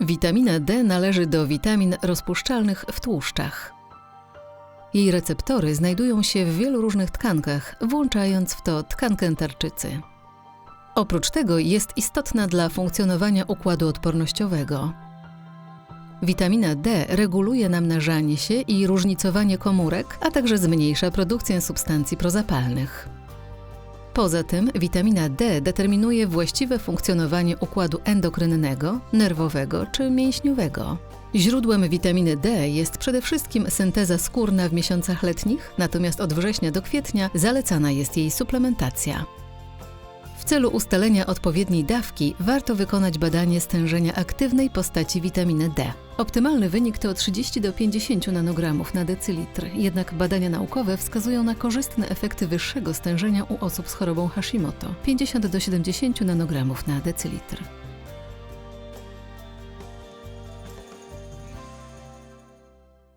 Witamina D należy do witamin rozpuszczalnych w tłuszczach. Jej receptory znajdują się w wielu różnych tkankach, włączając w to tkankę tarczycy. Oprócz tego jest istotna dla funkcjonowania układu odpornościowego. Witamina D reguluje namnażanie się i różnicowanie komórek, a także zmniejsza produkcję substancji prozapalnych. Poza tym witamina D determinuje właściwe funkcjonowanie układu endokrynnego, nerwowego czy mięśniowego. Źródłem witaminy D jest przede wszystkim synteza skórna w miesiącach letnich, natomiast od września do kwietnia zalecana jest jej suplementacja. W celu ustalenia odpowiedniej dawki warto wykonać badanie stężenia aktywnej postaci witaminy D. Optymalny wynik to 30 do 50 nanogramów na decylitr, jednak badania naukowe wskazują na korzystne efekty wyższego stężenia u osób z chorobą Hashimoto 50 do 70 nanogramów na decylitr.